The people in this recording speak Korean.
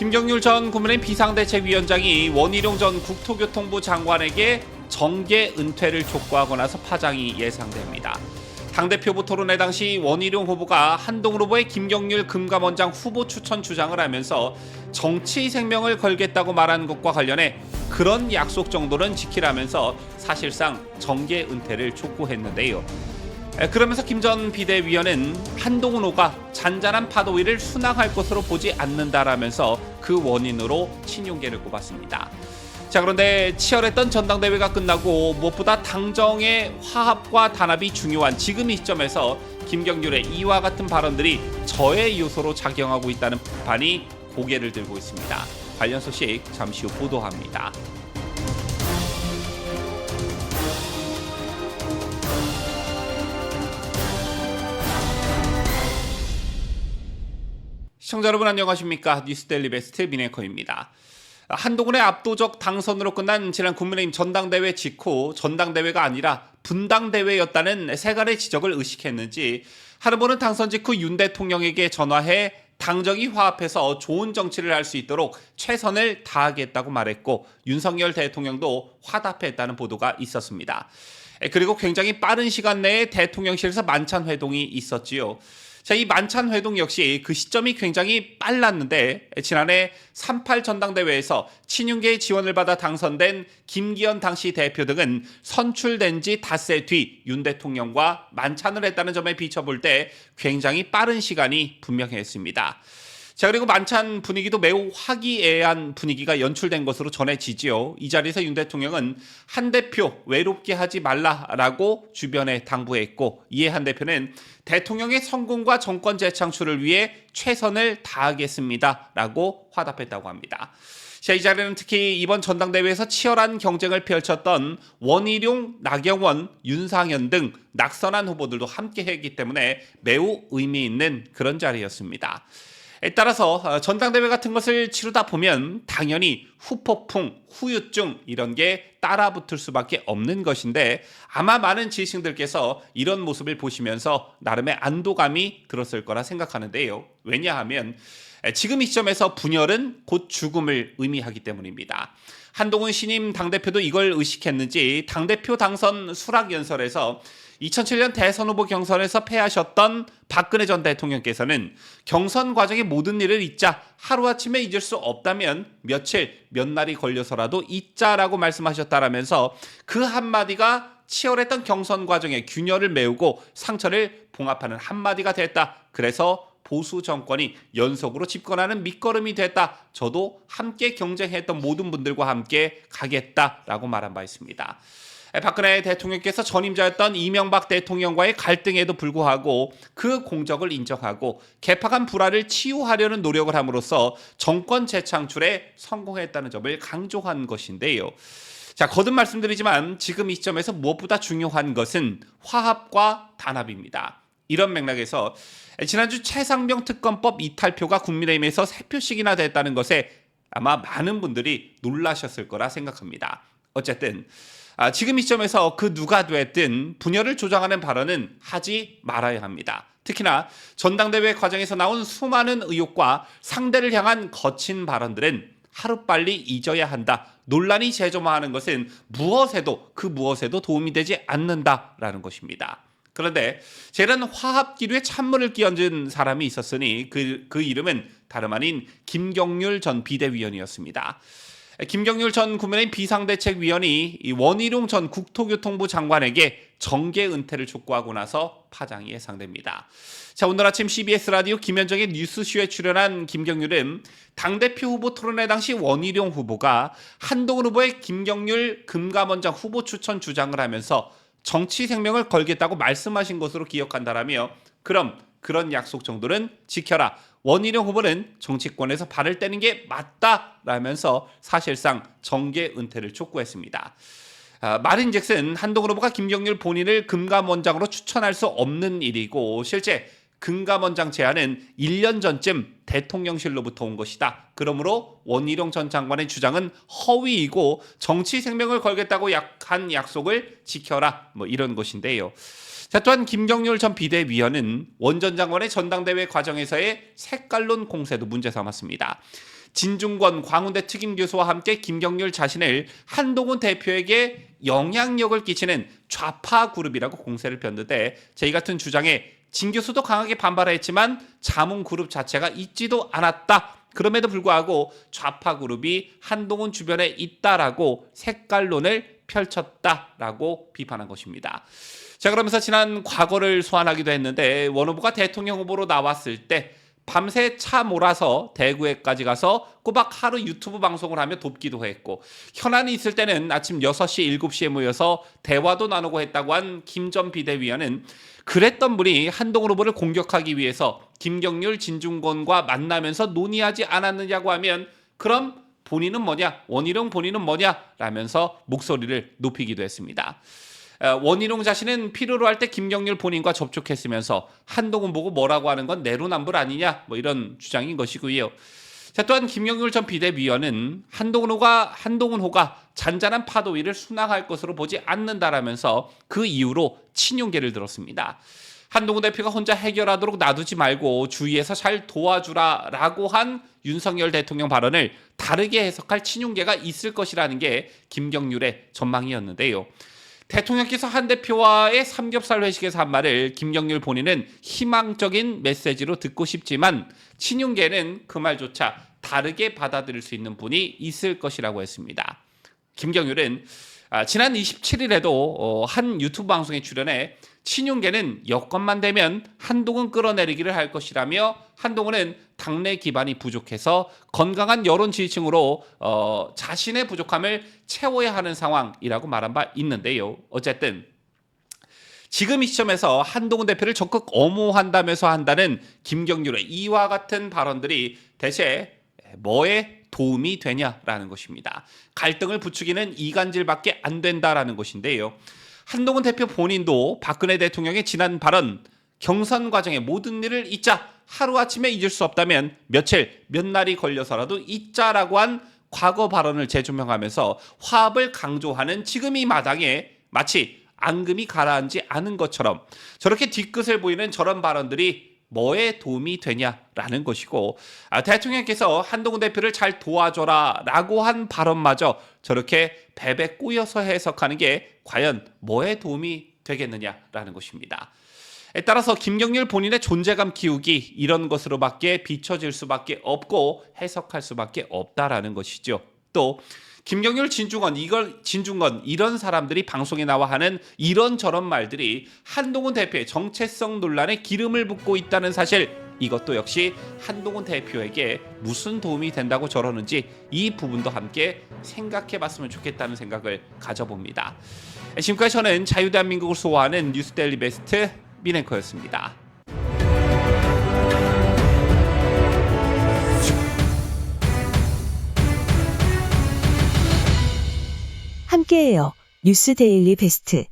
김경률 전 국민의힘 비상대책위원장이 원희룡 전 국토교통부 장관에게 정계 은퇴를 촉구하고 나서 파장이 예상됩니다. 당대표부 토론회 당시 원희룡 후보가 한동훈 후보의 김경률 금감원장 후보 추천 주장을 하면서 정치 생명을 걸겠다고 말한 것과 관련해 그런 약속 정도는 지키라면서 사실상 정계 은퇴를 촉구했는데요. 에, 그러면서 김전 비대위원은 한동훈 후가 잔잔한 파도 위를 순항할 것으로 보지 않는다라면서 그 원인으로 친윤계를 꼽았습니다. 자 그런데 치열했던 전당대회가 끝나고 무엇보다 당정의 화합과 단합이 중요한 지금 이 시점에서 김경률의 이와 같은 발언들이 저의 요소로 작용하고 있다는 비판이 고개를 들고 있습니다. 관련 소식 잠시 후 보도합니다. 시청자 여러분 안녕하십니까 뉴스데일리 베스트 미네커입니다. 한동훈의 압도적 당선으로 끝난 지난 국민의힘 전당대회 직후 전당대회가 아니라 분당대회였다는 세간의 지적을 의식했는지 한 후보는 당선 직후 윤 대통령에게 전화해 당정이 화합해서 좋은 정치를 할 수 있도록 최선을 다하겠다고 말했고 윤석열 대통령도 화답했다는 보도가 있었습니다. 그리고 굉장히 빠른 시간 내에 대통령실에서 만찬 회동이 있었지요. 자, 이 만찬 회동 역시 그 시점이 굉장히 빨랐는데 지난해 38 전당대회에서 친윤계의 지원을 받아 당선된 김기현 당시 대표 등은 선출된 지 닷새 뒤 윤 대통령과 만찬을 했다는 점에 비춰볼 때 굉장히 빠른 시간이 분명했습니다. 자 그리고 만찬 분위기도 매우 화기애애한 분위기가 연출된 것으로 전해지지요. 이 자리에서 윤 대통령은 한 대표 외롭게 하지 말라라고 주변에 당부했고 이에 한 대표는 대통령의 성공과 정권 재창출을 위해 최선을 다하겠습니다라고 화답했다고 합니다. 자, 이 자리는 특히 이번 전당대회에서 치열한 경쟁을 펼쳤던 원희룡, 나경원, 윤상현 등 낙선한 후보들도 함께 했기 때문에 매우 의미 있는 그런 자리였습니다. 에 따라서 어, 전당대회 같은 것을 치르다 보면 당연히 후폭풍, 후유증 이런 게 따라붙을 수밖에 없는 것인데 아마 많은 지식인들께서 이런 모습을 보시면서 나름의 안도감이 들었을 거라 생각하는데요. 왜냐하면 에, 지금 이 시점에서 분열은 곧 죽음을 의미하기 때문입니다. 한동훈 신임 당대표도 이걸 의식했는지 당대표 당선 수락 연설에서 2007년 대선 후보 경선에서 패하셨던 박근혜 전 대통령께서는 경선 과정의 모든 일을 잊자 하루아침에 잊을 수 없다면 며칠, 몇 날이 걸려서라도 잊자라고 말씀하셨다라면서 그 한마디가 치열했던 경선 과정의 균열을 메우고 상처를 봉합하는 한마디가 됐다. 그래서 보수 정권이 연속으로 집권하는 밑거름이 됐다. 저도 함께 경쟁했던 모든 분들과 함께 가겠다라고 말한 바 있습니다. 박근혜 대통령께서 전임자였던 이명박 대통령과의 갈등에도 불구하고 그 공적을 인정하고 개파간 불화를 치유하려는 노력을 함으로써 정권 재창출에 성공했다는 점을 강조한 것인데요. 자, 거듭 말씀드리지만 지금 이 시점에서 무엇보다 중요한 것은 화합과 단합입니다. 이런 맥락에서 지난주 최상병 특검법 이탈표가 국민의힘에서 세 표씩이나 됐다는 것에 아마 많은 분들이 놀라셨을 거라 생각합니다. 어쨌든 아, 지금 이 시점에서 그 누가 됐든 분열을 조장하는 발언은 하지 말아야 합니다. 특히나 전당대회 과정에서 나온 수많은 의혹과 상대를 향한 거친 발언들은 하루빨리 잊어야 한다. 논란이 재점화하는 것은 무엇에도 그 무엇에도 도움이 되지 않는다라는 것입니다. 그런데 제는 화합 기류에 찬물을 끼얹은 사람이 있었으니 그, 그 이름은 다름 아닌 김경률 전 비대위원이었습니다. 김경률 전 국민의힘 비상대책위원이 원희룡 전 국토교통부 장관에게 정계 은퇴를 촉구하고 나서 파장이 예상됩니다. 자, 오늘 아침 CBS 라디오 김현정의 뉴스쇼에 출연한 김경률은 당대표 후보 토론회 당시 원희룡 후보가 한동훈 후보의 김경률 금감원장 후보 추천 주장을 하면서 정치 생명을 걸겠다고 말씀하신 것으로 기억한다라며 그럼 그런 약속 정도는 지켜라. 원희룡 후보는 정치권에서 발을 떼는 게 맞다라면서 사실상 정계 은퇴를 촉구했습니다. 아, 말인즉슨 한동훈 후보가 김경률 본인을 금감원장으로 추천할 수 없는 일이고 실제 금감원장 제안은 1년 전쯤 대통령실로부터 온 것이다. 그러므로 원희룡 전 장관의 주장은 허위이고 정치 생명을 걸겠다고 한 약속을 지켜라. 뭐 이런 것인데요. 자, 또한 김경률 전 비대위원은 원 전 장관의 전당대회 과정에서의 색깔론 공세도 문제 삼았습니다. 진중권 광운대 특임 교수와 함께 김경률 자신을 한동훈 대표에게 영향력을 끼치는 좌파 그룹이라고 공세를 폈는데 저희 같은 주장에 진 교수도 강하게 반발했지만 자문 그룹 자체가 있지도 않았다. 그럼에도 불구하고 좌파 그룹이 한동훈 주변에 있다라고 색깔론을 펼쳤다라고 비판한 것입니다. 자 그러면서 지난 과거를 소환하기도 했는데 원 후보가 대통령 후보로 나왔을 때 밤새 차 몰아서 대구에까지 가서 꼬박 하루 유튜브 방송을 하며 돕기도 했고 현안이 있을 때는 아침 6시, 7시에 모여서 대화도 나누고 했다고 한 김전 비대위원은 그랬던 분이 한동훈 후보를 공격하기 위해서 김경률, 진중권과 만나면서 논의하지 않았느냐고 하면 그럼 본인은 뭐냐? 원희룡 본인은 뭐냐? 라면서 목소리를 높이기도 했습니다. 어, 원희룡 자신은 필요로 할 때 김경률 본인과 접촉했으면서 한동훈 보고 뭐라고 하는 건 내로남불 아니냐 뭐 이런 주장인 것이고요. 자 또한 김경률 전 비대위원은 한동훈 호가 한동훈 호가 잔잔한 파도 위를 순항할 것으로 보지 않는다라면서 그 이유로 친윤계를 들었습니다. 한동훈 대표가 혼자 해결하도록 놔두지 말고 주위에서 잘 도와주라라고 한 윤석열 대통령 발언을 다르게 해석할 친윤계가 있을 것이라는 게 김경률의 전망이었는데요. 대통령께서 한 대표와의 삼겹살 회식에서 한 말을 김경률 본인은 희망적인 메시지로 듣고 싶지만 친윤계는 그 말조차 다르게 받아들일 수 있는 분이 있을 것이라고 했습니다. 김경률은 아, 지난 27일에도 어, 한 유튜브 방송에 출연해 친윤계는 여건만 되면 한동훈 끌어내리기를 할 것이라며 한동훈은 당내 기반이 부족해서 건강한 여론 지지층으로 어, 자신의 부족함을 채워야 하는 상황이라고 말한 바 있는데요. 어쨌든 지금 이 시점에서 한동훈 대표를 적극 엄호한다면서 한다는 김경률의 이와 같은 발언들이 대체 뭐에 도움이 되냐라는 것입니다. 갈등을 부추기는 이간질밖에 안 된다라는 것인데요. 한동훈 대표 본인도 박근혜 대통령의 지난 발언 경선 과정의 모든 일을 잊자 하루아침에 잊을 수 없다면 며칠 몇 날이 걸려서라도 잊자라고 한 과거 발언을 재조명하면서 화합을 강조하는 지금 이 마당에 마치 앙금이 가라앉지 않은 것처럼 저렇게 뒤끝을 보이는 저런 발언들이 뭐에 도움이 되냐라는 것이고 아, 대통령께서 한동훈 대표를 잘 도와줘라라고 한 발언마저 저렇게 베베 꼬여서 해석하는 게 과연 뭐에 도움이 되겠느냐라는 것입니다. 에 따라서 김경률 본인의 존재감 키우기 이런 것으로밖에 비춰질 수밖에 없고 해석할 수밖에 없다라는 것이죠. 또 김경률 진중권 이걸 진중권 이런 사람들이 방송에 나와 하는 이런 저런 말들이 한동훈 대표의 정체성 논란에 기름을 붓고 있다는 사실 이것도 역시 한동훈 대표에게 무슨 도움이 된다고 저러는지 이 부분도 함께 생각해 봤으면 좋겠다는 생각을 가져봅니다. 지금까지 저는 자유대한민국을 소화하는 뉴스데일리 베스트 미네커였습니다. 함께해요. 뉴스 데일리 베스트.